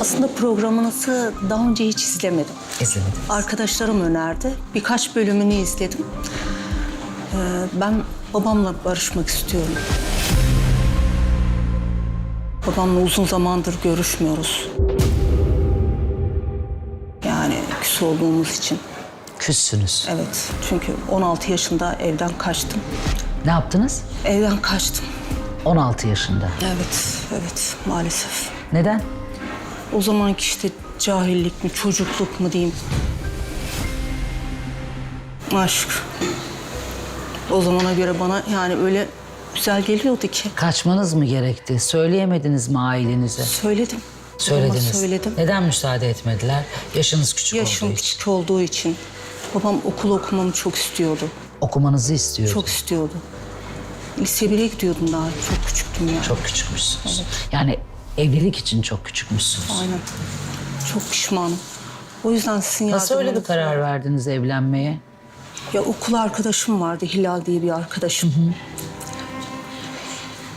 Aslında programınızı daha önce hiç izlemedim. İzlemedim. Arkadaşlarım önerdi. Birkaç bölümünü izledim. Ee, ben babamla barışmak istiyorum. Babamla uzun zamandır görüşmüyoruz. Yani küs olduğumuz için. Küssünüz. Evet. Çünkü 16 yaşında evden kaçtım. Ne yaptınız? Evden kaçtım. 16 yaşında. Evet, evet maalesef. Neden? O zamanki işte cahillik mi, çocukluk mu diyeyim. Aşk. O zamana göre bana yani öyle güzel geliyordu ki. Kaçmanız mı gerekti? Söyleyemediniz mi ailenize? Söyledim. Söylediniz. Babama söyledim. Neden müsaade etmediler? Yaşınız küçük Yaşım olduğu için. küçük olduğu için. Babam okul okumamı çok istiyordu. Okumanızı istiyordu. Çok istiyordu. Lise 1'e gidiyordum daha. Çok küçüktüm yani. Çok küçükmüşsünüz. Yani evlilik için çok küçükmüşsünüz. Aynen. Çok pişmanım. O yüzden sizin Nasıl öyle bir karar verdiniz evlenmeye? Ya okul arkadaşım vardı Hilal diye bir arkadaşım.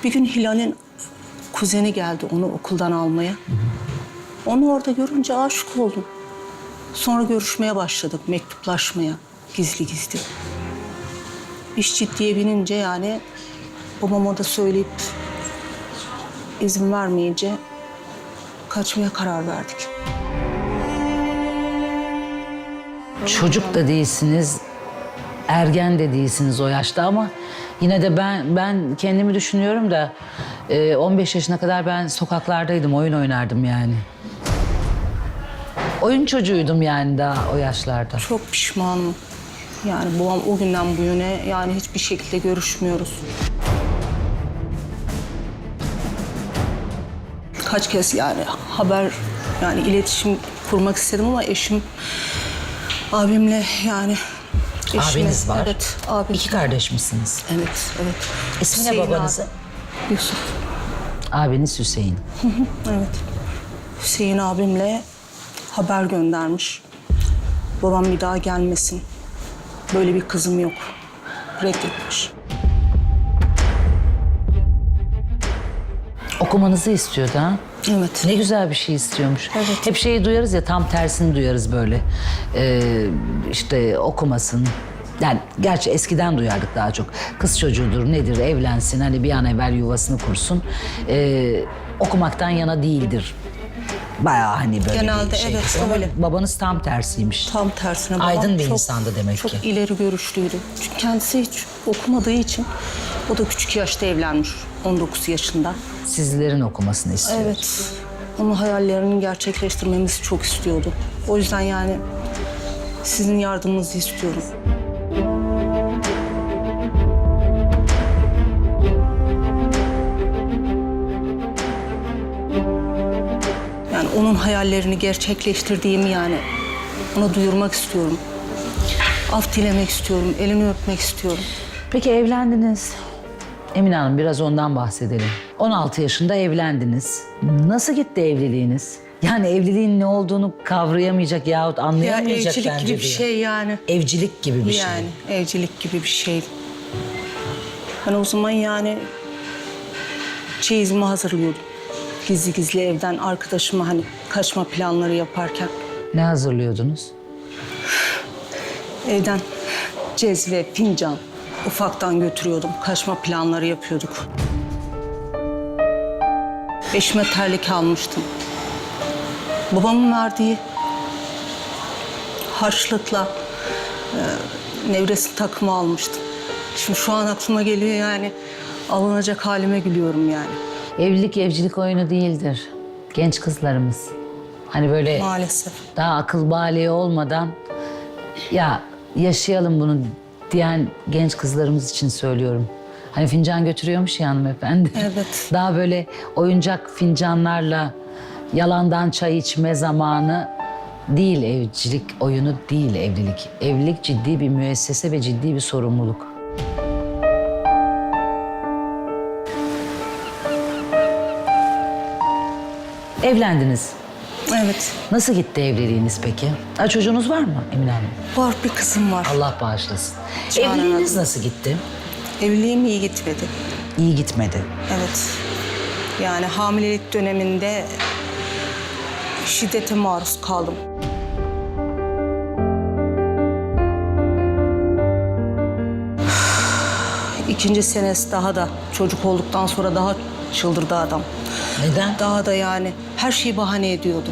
Bir gün Hilal'in kuzeni geldi onu okuldan almaya. Onu orada görünce aşık oldum. Sonra görüşmeye başladık mektuplaşmaya gizli gizli. İş ciddiye binince yani babama da söyleyip izin vermeyince kaçmaya karar verdik. Çocuk da değilsiniz, ergen de değilsiniz o yaşta ama yine de ben ben kendimi düşünüyorum da e, 15 yaşına kadar ben sokaklardaydım, oyun oynardım yani. Oyun çocuğuydum yani daha o yaşlarda. Çok pişmanım. Yani babam o günden bu yüne yani hiçbir şekilde görüşmüyoruz. Kaç kez yani haber yani iletişim kurmak istedim ama eşim abimle yani eşime, Abiniz var. Evet, abim. İki kardeş misiniz? Evet, evet. İsmi ne Hüseyin babanızın? abi. Yusuf. Abiniz Hüseyin. Evet. Hüseyin abimle haber göndermiş. Babam bir daha gelmesin. Böyle bir kızım yok. Reddetmiş. Okumanızı istiyordu ha? Evet. Ne güzel bir şey istiyormuş. Evet. Hep şeyi duyarız ya tam tersini duyarız böyle. Ee, işte okumasın. Yani gerçi eskiden duyardık daha çok. Kız çocuğudur nedir evlensin hani bir an evvel yuvasını kursun. Ee, okumaktan yana değildir. Bayağı hani böyle Genelde bir şey. evet, Ama öyle. Babanız tam tersiymiş. Tam tersine babam Aydın bir çok, insandı demek çok ki. ileri görüşlüydü. Çünkü kendisi hiç okumadığı için o da küçük yaşta evlenmiş. 19 yaşında. Sizlerin okumasını istiyor. Evet. Onun hayallerini gerçekleştirmemizi çok istiyordu. O yüzden yani sizin yardımınızı istiyorum. Yani onun hayallerini gerçekleştirdiğimi yani ona duyurmak istiyorum. Af dilemek istiyorum, elini öpmek istiyorum. Peki evlendiniz. Emine Hanım biraz ondan bahsedelim. 16 yaşında evlendiniz. Nasıl gitti evliliğiniz? Yani evliliğin ne olduğunu kavrayamayacak yahut Ya anlayamayacak evcilik bence gibi bir diyor. şey yani. Evcilik gibi bir şey. yani evcilik gibi bir şey. Ben o zaman yani çeyizimi hazırlıyordum. Gizli gizli evden arkadaşıma hani kaçma planları yaparken Ne hazırlıyordunuz? evden cezve, fincan ufaktan götürüyordum. Kaçma planları yapıyorduk. Eşime terlik almıştım. Babamın verdiği harçlıkla e, nevresim takımı almıştım. Şimdi şu an aklıma geliyor yani alınacak halime gülüyorum yani. Evlilik evcilik oyunu değildir. Genç kızlarımız. Hani böyle Maalesef. daha akıl baliği olmadan ya yaşayalım bunu diyen genç kızlarımız için söylüyorum. Hani fincan götürüyormuş ya hanımefendi. Evet. Daha böyle oyuncak fincanlarla yalandan çay içme zamanı değil evcilik oyunu değil evlilik. Evlilik ciddi bir müessese ve ciddi bir sorumluluk. Evlendiniz. Evet. Nasıl gitti evliliğiniz peki? Ha, çocuğunuz var mı Emine Hanım? Var bir kızım var. Allah bağışlasın. Çağla Evliliğiniz nasıl gitti? Evliliğim iyi gitmedi. İyi gitmedi. Evet. Yani hamilelik döneminde şiddete maruz kaldım. İkinci senesi daha da çocuk olduktan sonra daha çıldırdı adam. Neden? Daha da yani her şeyi bahane ediyordu.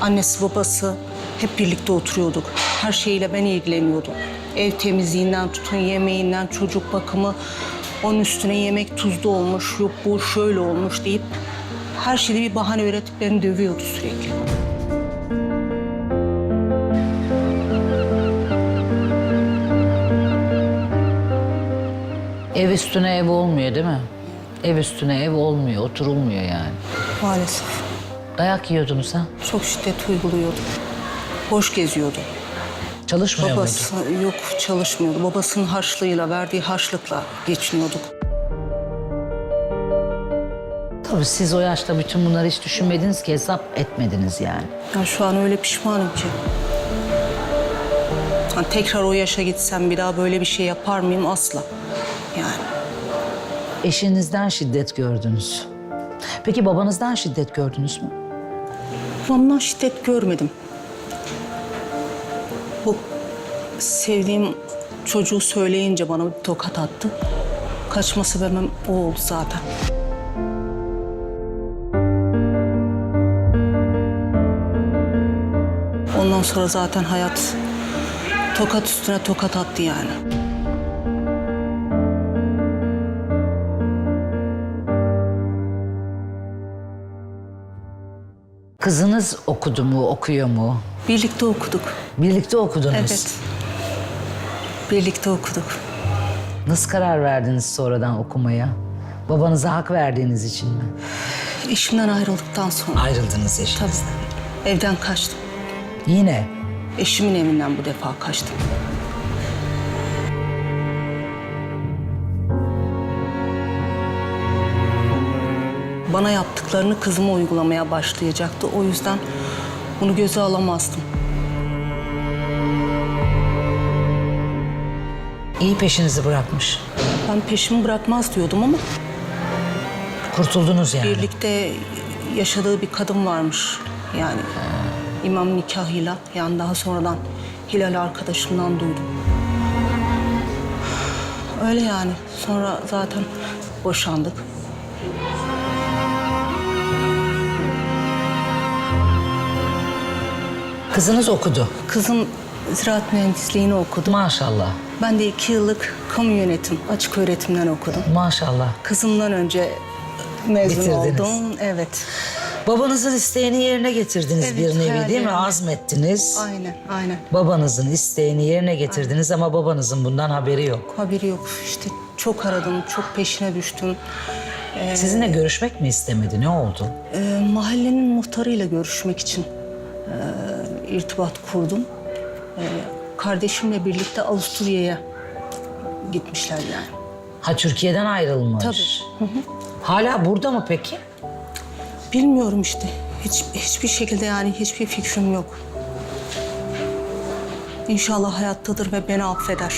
Annesi babası hep birlikte oturuyorduk. Her şeyle ben ilgileniyordum. Ev temizliğinden tutun yemeğinden çocuk bakımı. Onun üstüne yemek tuzlu olmuş, yok bu şöyle olmuş deyip her şeyde bir bahane üretip beni dövüyordu sürekli. Ev üstüne ev olmuyor değil mi? Ev üstüne ev olmuyor, oturulmuyor yani. Maalesef. Dayak yiyordunuz ha? Çok şiddet uyguluyordu. Boş geziyordu. Çalışmıyor muydu? Babası yok çalışmıyordu. Babasının harçlığıyla, verdiği harçlıkla geçiniyorduk. Tabii siz o yaşta bütün bunları hiç düşünmediniz ki hesap etmediniz yani. Ya şu an öyle pişmanım ki. Ha, tekrar o yaşa gitsem bir daha böyle bir şey yapar mıyım? Asla. Eşinizden şiddet gördünüz. Peki babanızdan şiddet gördünüz mü? babamdan şiddet görmedim. Bu sevdiğim çocuğu söyleyince bana bir tokat attı. Kaçma sebebim o oldu zaten. Ondan sonra zaten hayat tokat üstüne tokat attı yani. Kızınız okudu mu, okuyor mu? Birlikte okuduk. Birlikte okudunuz. Evet. Birlikte okuduk. Nasıl karar verdiniz sonradan okumaya? Babanıza hak verdiğiniz için mi? İşimden ayrıldıktan sonra Ayrıldınız eşinizden. evden kaçtım. Yine Eşimin evinden bu defa kaçtım. Bana yaptıklarını kızıma uygulamaya başlayacaktı. O yüzden bunu göze alamazdım. iyi peşinizi bırakmış. Ben peşimi bırakmaz diyordum ama Kurtuldunuz yani. birlikte yaşadığı bir kadın varmış. Yani imam nikahıyla yani daha sonradan Hilal arkadaşımdan duydum. Öyle yani. Sonra zaten boşandık. Kızınız okudu. Kızım ziraat mühendisliğini okudu. Maşallah. Ben de iki yıllık kamu yönetim, açık öğretimden okudum. Maşallah. Kızımdan önce mezun Bitirdiniz. oldum. Evet. Babanızın isteğini yerine getirdiniz Evet, bir nevi değil mi? Azmettiniz. Aynen, aynen. Babanızın isteğini yerine getirdiniz ama babanızın bundan haberi yok. Haberi yok. İşte çok aradım, çok peşine düştüm. Sizinle görüşmek mi istemedi? Ne oldu? Ee, mahallenin muhtarıyla görüşmek için e, irtibat kurdum. Ee, kardeşimle birlikte Avusturya'ya gitmişler yani. Ha Türkiye'den ayrılmış. Tabii. Hala burada mı peki? Bilmiyorum işte. Hiç, hiçbir şekilde yani hiçbir fikrim yok. İnşallah hayattadır ve beni affeder.